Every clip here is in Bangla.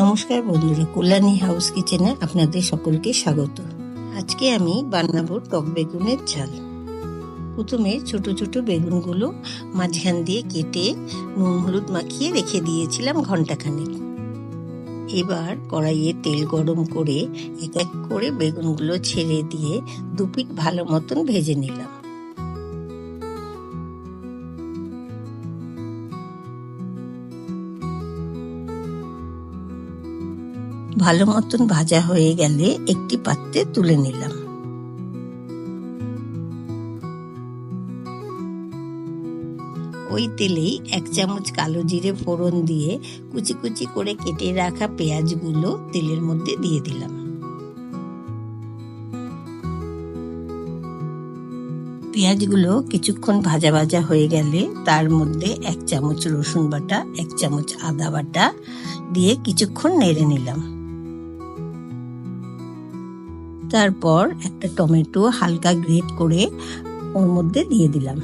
নমস্কার বন্ধুরা, কল্যাণী হাউস কিচেনে আপনাদের সকলকে স্বাগত। আজকে আমি বানাবো টক বেগুনের ঝাল। প্রথমে ছোট ছোট বেগুনগুলো মাঝখান দিয়ে কেটে নুন হলুদ মাখিয়ে রেখে দিয়েছিলাম ঘন্টাখানেক এবার কড়াইয়ে তেল গরম করে এক এক করে বেগুনগুলো ছেড়ে দিয়ে দুপিট ভালো মতন ভেজে নিলাম। ভালো মতন ভাজা হয়ে গেলে একটি পাত্রে তুলে নিলাম। ওই তেলেই এক চামচ কালো জিরে ফোড়ন দিয়ে কুচি কুচি করে কেটে রাখা পেঁয়াজগুলো তেলের মধ্যে দিয়ে দিলাম। পেঁয়াজগুলো কিছুক্ষণ ভাজা ভাজা হয়ে গেলে তার মধ্যে এক চামচ রসুন বাটা, এক চামচ আদা বাটা দিয়ে কিছুক্ষণ নেড়ে নিলাম। তারপর একটা টমেটো হালকা গ্রেট করে ওর মধ্যে দিয়ে দিলাম।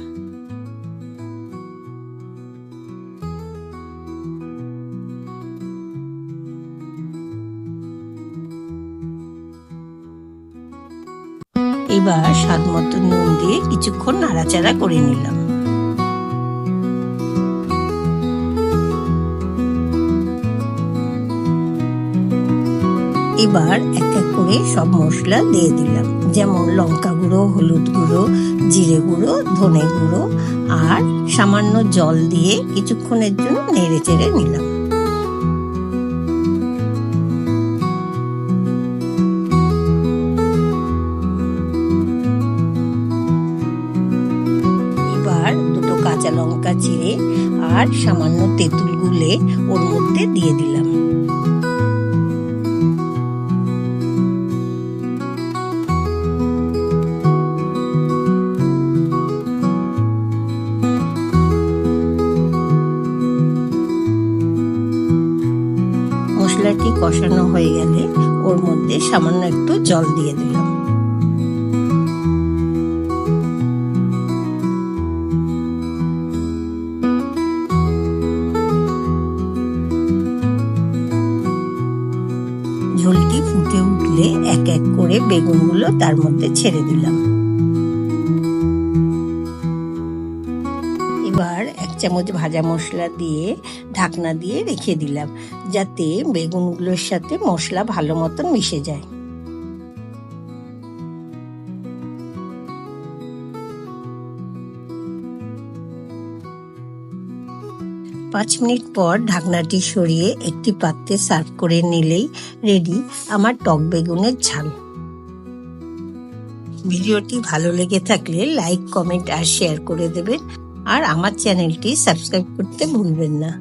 এবার স্বাদ মতো নুন দিয়ে কিছুক্ষণ নাড়াচাড়া করে নিলাম। এবার এক এক করে সব মশলা দিয়ে দিলাম। যেমন লঙ্কা গুঁড়ো, হলুদ গুঁড়ো, জিরে গুঁড়ো, ধনে গুঁড়ো, আর সামান্য জল দিয়ে কিছুক্ষণের জন্য নেড়ে চেড়ে নিলাম। এবার দুটো কাঁচা লঙ্কা চিড়ে আর সামান্য তেঁতুল গুলে ওর মধ্যে দিয়ে দিলাম। মশলাটি কষানো হয়ে গেলে ওর মধ্যে সামান্য একটু জল দিয়ে দিলাম। ঝোলটি ফুটে উঠলে এক এক করে বেগুনগুলো তার মধ্যে ছেড়ে দিলাম। চামচ ভাজা মশলা দিয়ে, ঢাকনা দিয়ে রেখে দিলাম, যাতে বেগুনগুলোর সাথে মশলা ভালো মতন মিশে যায়। পাঁচ মিনিট পর ঢাকনাটি সরিয়ে একটি পাত্রে সার্ভ করে নিলেই রেডি আমার টক বেগুনের ঝাল। ভিডিওটি ভালো লেগে থাকলে লাইক, কমেন্ট আর শেয়ার করে দেবেন। আর আমার চ্যানেলটি সাবস্ক্রাইব করতে ভুলবেন না।